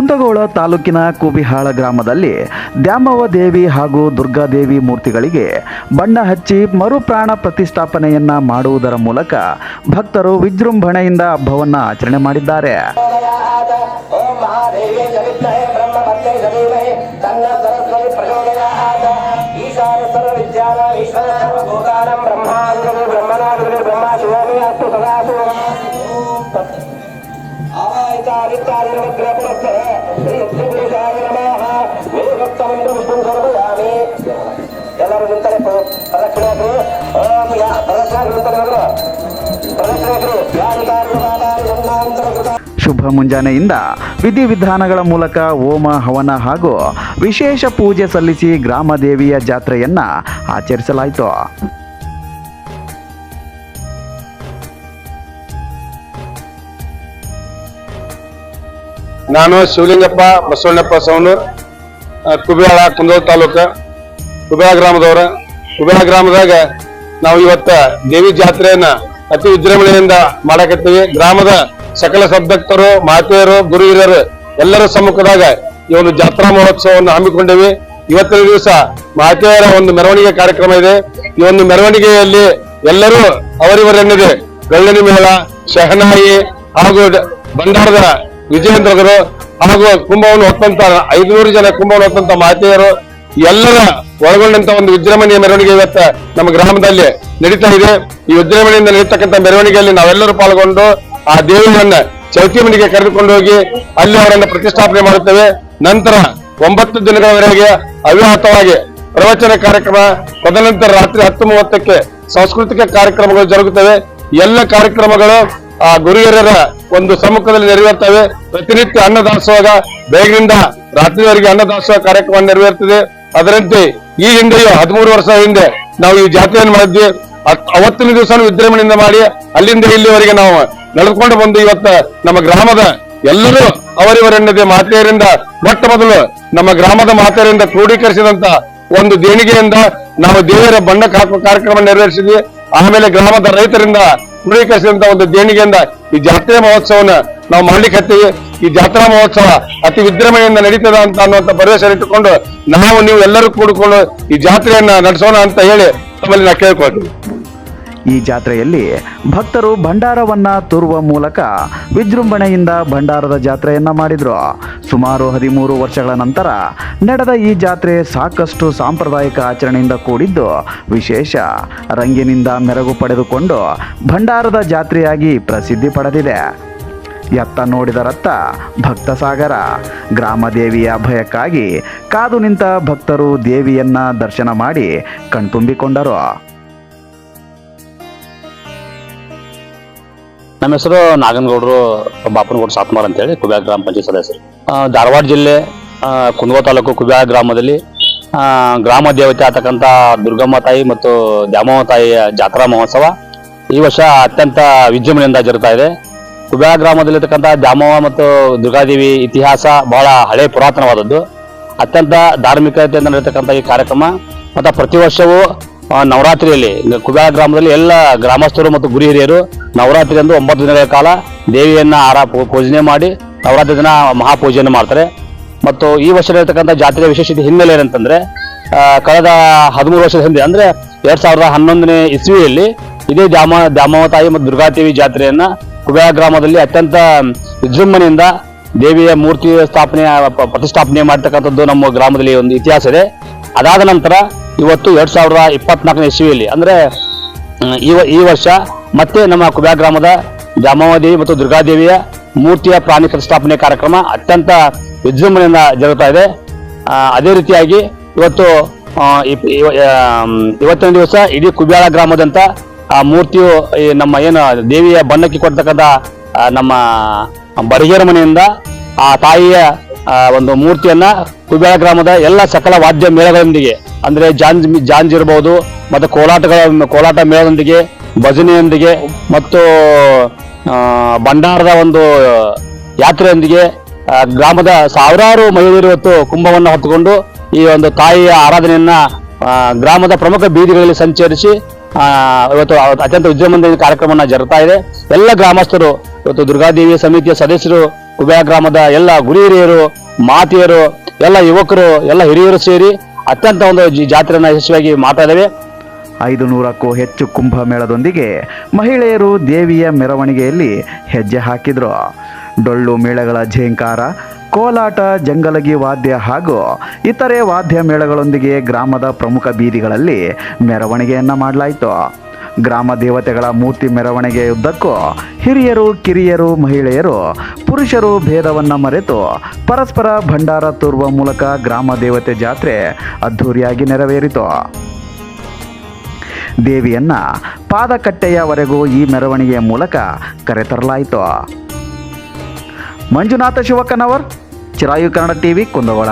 ಕುಂದಗೋಳ ತಾಲೂಕಿನ ಕೂಬಿಹಾಳ ಗ್ರಾಮದಲ್ಲಿ ದ್ಯಾಮವ್ವ ದೇವಿ ಹಾಗೂ ದುರ್ಗಾದೇವಿ ಮೂರ್ತಿಗಳಿಗೆ ಬಣ್ಣ ಹಚ್ಚಿ ಮರುಪ್ರಾಣ ಪ್ರತಿಷ್ಠಾಪನೆಯನ್ನ ಮಾಡುವುದರ ಮೂಲಕ ಭಕ್ತರು ವಿಜೃಂಭಣೆಯಿಂದ ಹಬ್ಬವನ್ನು ಆಚರಣೆ ಮಾಡಿದ್ದಾರೆ. ಶುಭ ಮುಂಜಾನೆಯಿಂದ ವಿಧಿವಿಧಾನಗಳ ಮೂಲಕ ಹೋಮ ಹವನ ಹಾಗೂ ವಿಶೇಷ ಪೂಜೆ ಸಲ್ಲಿಸಿ ಗ್ರಾಮ ದೇವಿಯ ಜಾತ್ರೆಯನ್ನ ಆಚರಿಸಲಾಯಿತು. ನಾನು ಶಿವಲಿಂಗಪ್ಪ ಬಸವಣ್ಣಪ್ಪ ಸವಣೂರ್ ಕುಬೇಳ ಕುಂದೋಳ ತಾಲೂಕ ಕುಬೇಳ ಗ್ರಾಮದವ್ರ. ಕುಬೇಳ ಗ್ರಾಮದಾಗ ನಾವು ಇವತ್ತ ದೇವಿ ಜಾತ್ರೆಯನ್ನ ಅತಿ ವಿಜೃಂಭಣೆಯಿಂದ ಮಾಡಕತ್ತೀವಿ. ಗ್ರಾಮದ ಸಕಲ ಸಬ್ಧಕ್ತರು ಮಾತೆಯರು, ಗುರು ಹಿರಿಯರು ಎಲ್ಲರ ಸಮ್ಮುಖದಾಗ ಈ ಒಂದು ಜಾತ್ರಾ ಮಹೋತ್ಸವವನ್ನು ಹಮ್ಮಿಕೊಂಡಿವಿ. ಇವತ್ತಿನ ದಿವಸ ಮಾತೆಯರ ಒಂದು ಮೆರವಣಿಗೆ ಕಾರ್ಯಕ್ರಮ ಇದೆ. ಈ ಒಂದು ಮೆರವಣಿಗೆಯಲ್ಲಿ ಎಲ್ಲರೂ ಅವರಿವರೆನ್ನದೆ ಗಳ್ಳಣಿ ಮೇಳ, ಶಹನಾಯಿ ಹಾಗೂ ಬಂಡಾರದ ವಿಜಯೇಂದ್ರಗರು ಹಾಗೂ ಕುಂಭವನ್ನು ಹೊತ್ತಂತ ಐದುನೂರು ಜನ ಕುಂಭವನ್ನು ಹೊತ್ತಂತ ಮಾತೆಯರು ಎಲ್ಲರ ಒಳಗೊಂಡಂತ ಒಂದು ವಿಜೃಂಭಣೆಯ ಮೆರವಣಿಗೆ ಇವತ್ತ ನಮ್ಮ ಗ್ರಾಮದಲ್ಲಿ ನಡೀತಾ ಇದೆ. ಈ ವಿಜೃಂಭಣೆಯಿಂದ ನಡೀತಕ್ಕಂಥ ಮೆರವಣಿಗೆಯಲ್ಲಿ ನಾವೆಲ್ಲರೂ ಪಾಲ್ಗೊಂಡು ಆ ದೇವಿಯನ್ನ ಚೌತಿ ಮನೆಗೆ ಕರೆದುಕೊಂಡು ಹೋಗಿ ಅಲ್ಲಿ ಅವರನ್ನು ಪ್ರತಿಷ್ಠಾಪನೆ ಮಾಡುತ್ತೇವೆ. ನಂತರ ಒಂಬತ್ತು ದಿನಗಳವರೆಗೆ ಅವ್ಯಾಹತವಾಗಿ ಪ್ರವಚನ ಕಾರ್ಯಕ್ರಮ, ತದನಂತರ ರಾತ್ರಿ ಹತ್ತು ಮೂವತ್ತಕ್ಕೆ ಸಾಂಸ್ಕೃತಿಕ ಕಾರ್ಯಕ್ರಮಗಳು ಜರುಗುತ್ತವೆ. ಎಲ್ಲ ಕಾರ್ಯಕ್ರಮಗಳು ಆ ಗುರುಹಿರಿಯರ ಒಂದು ಸಮ್ಮುಖದಲ್ಲಿ ನೆರವೇರ್ತವೆ. ಪ್ರತಿನಿತ್ಯ ಅನ್ನದಾಸೋಹ ಬೆಳಗಿನಿಂದ ರಾತ್ರಿವರೆಗೆ ಅನ್ನದಾಸೋಹ ಕಾರ್ಯಕ್ರಮ ನೆರವೇರ್ತದೆ. ಅದರಂತೆ ಈ ಹಿಂದೆಯೂ ಹದಿಮೂರು ವರ್ಷ ಹಿಂದೆ ನಾವು ಈ ಜಾತ್ರೆಯನ್ನು ಮಾಡಿದ್ವಿ. ಅವತ್ತಿನ ದಿವಸ ವಿಜೃಂಭಣೆಯಿಂದ ಮಾಡಿ ಅಲ್ಲಿಂದ ಇಲ್ಲಿವರೆಗೆ ನಾವು ನಡೆದುಕೊಂಡು ಬಂದು ಇವತ್ತ ನಮ್ಮ ಗ್ರಾಮದ ಎಲ್ಲರೂ ಅವರಿವರೆನ್ನದೇ ಮಾತೆಯರಿಂದ, ಮೊಟ್ಟ ಮೊದಲು ನಮ್ಮ ಗ್ರಾಮದ ಮಾತೆಯರಿಂದ ಕ್ರೋಢೀಕರಿಸಿದಂತ ಒಂದು ದೇಣಿಗೆಯಿಂದ ನಾವು ದೇವರ ಬಣ್ಣ ಕಾರ್ಯಕ್ರಮ ನೆರವೇರಿಸಿದ್ವಿ. ಆಮೇಲೆ ಗ್ರಾಮದ ರೈತರಿಂದ ಕ್ರೋಢೀಕರಿಸಿದಂತ ಒಂದು ದೇಣಿಗೆಯಿಂದ ಈ ಜಾತ್ರೆ ಮಹೋತ್ಸವನ ನಾವು ಮಾಡ್ಲಿಕ್ಕೆ ಈ ಜಾತ್ರಾ ಮಹೋತ್ಸವ ಅತಿ ವಿಜೃಂಭಣೆಯಿಂದ ನಡೀತದ ಅಂತ ಅನ್ನುವಂಥ ಭರವಸೆ ಇಟ್ಟುಕೊಂಡು ನಾವು ನೀವು ಎಲ್ಲರೂ ಕೂಡಿಕೊಂಡು ಈ ಜಾತ್ರೆಯನ್ನ ನಡೆಸೋಣ ಅಂತ ಹೇಳಿ ತಮ್ಮಲ್ಲಿ ನಾವು ಕೇಳ್ಕೊಳ್ತೀವಿ. ಈ ಜಾತ್ರೆಯಲ್ಲಿ ಭಕ್ತರು ಭಂಡಾರವನ್ನ ತೋರುವ ಮೂಲಕ ವಿಜೃಂಭಣೆಯಿಂದ ಭಂಡಾರದ ಜಾತ್ರೆಯನ್ನ ಮಾಡಿದ್ರು. ಸುಮಾರು ಹದಿಮೂರು ವರ್ಷಗಳ ನಂತರ ನಡೆದ ಈ ಜಾತ್ರೆ ಸಾಕಷ್ಟು ಸಾಂಪ್ರದಾಯಿಕ ಆಚರಣೆಯಿಂದ ಕೂಡಿದ್ದು ವಿಶೇಷ. ರಂಗಿನಿಂದ ಮೆರಗು ಪಡೆದುಕೊಂಡು ಭಂಡಾರದ ಜಾತ್ರೆಯಾಗಿ ಪ್ರಸಿದ್ಧಿ ಪಡೆದಿದೆ. ಎತ್ತ ನೋಡಿದರತ್ತ ಭಕ್ತ ಸಾಗರ ಗ್ರಾಮ ದೇವಿಯ ಭಯಕ್ಕಾಗಿ ಕಾದು ನಿಂತ ಭಕ್ತರು ದೇವಿಯನ್ನ ದರ್ಶನ ಮಾಡಿ ಕಣ್ತುಂಬಿಕೊಂಡರು. ನಮ್ಮ ಹೆಸರು ನಾಗನಗೌಡರು ಬಾಪನಗೌಡ ಸಾತ್ಮಾರ್ ಅಂತೇಳಿ ಕುಬ್ಯಾ ಗ್ರಾಮ ಪಂಚಾಯತ್ ಸದಸ್ಯರು. ಧಾರವಾಡ ಜಿಲ್ಲೆ ಕುಂದಗೋಳ ತಾಲೂಕು ಕುಬ್ಯಾ ಗ್ರಾಮದಲ್ಲಿ ಗ್ರಾಮ ದೇವತೆ ಆತಕ್ಕಂಥ ದುರ್ಗಮ್ಮ ತಾಯಿ ಮತ್ತು ದ್ಯಾಮವ್ವ ತಾಯಿಯ ಜಾತ್ರಾ ಮಹೋತ್ಸವ ಈ ವರ್ಷ ಅತ್ಯಂತ ವಿಜೃಂಭಣೆಯಿಂದ ಜರುಗ್ತಾ ಇದೆ. ಕುಬ್ಯಾಳ ಗ್ರಾಮದಲ್ಲಿರ್ತಕ್ಕಂಥ ದ್ಯಾಮವ್ವ ಮತ್ತು ದುರ್ಗಾದೇವಿ ಇತಿಹಾಸ ಬಹಳ ಹಳೆ ಪುರಾತನವಾದದ್ದು. ಅತ್ಯಂತ ಧಾರ್ಮಿಕತೆಯಿಂದ ನಡೆಯತಕ್ಕಂಥ ಈ ಕಾರ್ಯಕ್ರಮ ಮತ್ತು ಪ್ರತಿ ವರ್ಷವೂ ನವರಾತ್ರಿಯಲ್ಲಿ ಕುಬ್ಯಾ ಗ್ರಾಮದಲ್ಲಿ ಎಲ್ಲ ಗ್ರಾಮಸ್ಥರು ಮತ್ತು ಗುರು ಹಿರಿಯರು ನವರಾತ್ರಿ ಅಂದು ಒಂಬತ್ತು ದಿನಗಳ ಕಾಲ ದೇವಿಯನ್ನು ಆರಾ ಪೂಜನೆ ಮಾಡಿ ನವರಾತ್ರಿ ದಿನ ಮಹಾಪೂಜೆಯನ್ನು ಮಾಡ್ತಾರೆ. ಮತ್ತು ಈ ವರ್ಷ ಇರತಕ್ಕಂಥ ಜಾತ್ರೆಯ ವಿಶೇಷತೆ ಹಿನ್ನೆಲೆ ಏನಂತಂದರೆ ಕಳೆದ ಹದಿಮೂರು ವರ್ಷದ ಹಿಂದೆ, ಅಂದರೆ ಎರಡು ಸಾವಿರದ ಹನ್ನೊಂದನೇ ಇಸ್ವಿಯಲ್ಲಿ ಇದೇ ದ್ಯಾಮ ದ್ಯಾಮವ ತಾಯಿ ಮತ್ತು ದುರ್ಗಾದೇವಿ ಜಾತ್ರೆಯನ್ನ ಕುಬ್ಯಾಳ ಗ್ರಾಮದಲ್ಲಿ ಅತ್ಯಂತ ವಿಜೃಂಭಣೆಯಿಂದ ದೇವಿಯ ಮೂರ್ತಿ ಸ್ಥಾಪನೆ ಪ್ರತಿಷ್ಠಾಪನೆ ಮಾಡ್ತಕ್ಕಂಥದ್ದು ನಮ್ಮ ಗ್ರಾಮದಲ್ಲಿ ಒಂದು ಇತಿಹಾಸ ಇದೆ. ಅದಾದ ನಂತರ ಇವತ್ತು ಎರಡ್ ಸಾವಿರದ ಇಪ್ಪತ್ನಾಲ್ಕನೇ ಇಸ್ವಿಯಲ್ಲಿ, ಅಂದ್ರೆ ಈ ಈ ವರ್ಷ ಮತ್ತೆ ನಮ್ಮ ಕುಬ್ಯಾ ಗ್ರಾಮದ ದ್ಯಾಮವ್ವದೇವಿ ಮತ್ತು ದುರ್ಗಾದೇವಿಯ ಮೂರ್ತಿಯ ಪ್ರಾಣಿ ಪ್ರತಿಷ್ಠಾಪನೆ ಕಾರ್ಯಕ್ರಮ ಅತ್ಯಂತ ವಿಜೃಂಭಣೆಯಿಂದ ಜರುಗುತ್ತಾ ಇದೆ. ಅದೇ ರೀತಿಯಾಗಿ ಇವತ್ತು ಇವತ್ತಿನ ದಿವಸ ಇಡೀ ಕುಬ್ಯಾಳ ಗ್ರಾಮದಂತ ಆ ಮೂರ್ತಿಯು ಈ ನಮ್ಮ ಏನು ದೇವಿಯ ಬಣ್ಣಕ್ಕೆ ಕೊಡ್ತಕ್ಕಂಥ ನಮ್ಮ ಬಡಗೇರ ಮನೆಯಿಂದ ಆ ತಾಯಿಯ ಒಂದು ಮೂರ್ತಿಯನ್ನ ಕುಬೇಳ ಗ್ರಾಮದ ಎಲ್ಲ ಸಕಲ ವಾದ್ಯ ಮೇಳಗಳೊಂದಿಗೆ, ಅಂದ್ರೆ ಜಾಂಜ್ ಜಾಂಜ್ ಇರಬಹುದು ಮತ್ತು ಕೋಲಾಟಗಳ, ಕೋಲಾಟ ಮೇಳದೊಂದಿಗೆ, ಭಜನೆಯೊಂದಿಗೆ, ಮತ್ತು ಭಂಡಾರದ ಒಂದು ಯಾತ್ರೆಯೊಂದಿಗೆ ಗ್ರಾಮದ ಸಾವಿರಾರು ಮಹಿಳೆಯರು ಇವತ್ತು ಕುಂಭವನ್ನು ಹೊತ್ತುಕೊಂಡು ಈ ಒಂದು ತಾಯಿಯ ಆರಾಧನೆಯನ್ನ ಗ್ರಾಮದ ಪ್ರಮುಖ ಬೀದಿಗಳಲ್ಲಿ ಸಂಚರಿಸಿ ಇವತ್ತು ಅತ್ಯಂತ ವಿಜೃಂಭಣೆಯಿಂದ ಕಾರ್ಯಕ್ರಮವನ್ನು ಜರುಗ್ತಾ ಇದೆ. ಎಲ್ಲ ಗ್ರಾಮಸ್ಥರು, ಇವತ್ತು ದುರ್ಗಾದೇವಿ ಸಮಿತಿಯ ಸದಸ್ಯರು ಕುಬೇರ ಗ್ರಾಮದ ಎಲ್ಲ ಗುರಿ ಮಾತಿಯರು, ಎಲ್ಲ ಯುವಕರು, ಎಲ್ಲ ಹಿರಿಯರು ಸೇರಿ ಅತ್ಯಂತ ಒಂದು ಜಾತ್ರೆಯನ್ನು ಯಶಸ್ವಿಯಾಗಿ ಮಾಡ್ತಾ ಐದು ನೂರಕ್ಕೂ ಹೆಚ್ಚು ಕುಂಭಮೇಳದೊಂದಿಗೆ ಮಹಿಳೆಯರು ದೇವಿಯ ಮೆರವಣಿಗೆಯಲ್ಲಿ ಹೆಜ್ಜೆ ಹಾಕಿದರು. ಡೊಳ್ಳು ಮೇಳಗಳ ಝೇಂಕಾರ ಕೋಲಾಟ, ಜಂಗಲಗಿ ವಾದ್ಯ ಹಾಗೂ ಇತರೆ ವಾದ್ಯ ಮೇಳಗಳೊಂದಿಗೆ ಗ್ರಾಮದ ಪ್ರಮುಖ ಬೀದಿಗಳಲ್ಲಿ ಮೆರವಣಿಗೆಯನ್ನು ಮಾಡಲಾಯಿತು. ಗ್ರಾಮ ದೇವತೆಗಳ ಮೂರ್ತಿ ಮೆರವಣಿಗೆಯುದ್ದಕ್ಕೂ ಹಿರಿಯರು, ಕಿರಿಯರು, ಮಹಿಳೆಯರು, ಪುರುಷರು ಭೇದವನ್ನು ಮರೆತು ಪರಸ್ಪರ ಭಂಡಾರ ತೋರುವ ಮೂಲಕ ಗ್ರಾಮ ದೇವತೆ ಜಾತ್ರೆ ಅದ್ಧೂರಿಯಾಗಿ ನೆರವೇರಿತು. ದೇವಿಯನ್ನ ಪಾದಕಟ್ಟೆಯವರೆಗೂ ಈ ಮೆರವಣಿಗೆಯ ಮೂಲಕ ಕರೆತರಲಾಯಿತು. ಮಂಜುನಾಥ ಶಿವಕ್ಕನವರ್ ಚಿರಾಯು ಕನ್ನಡ ಟಿವಿ ಕುಂದಗೋಳ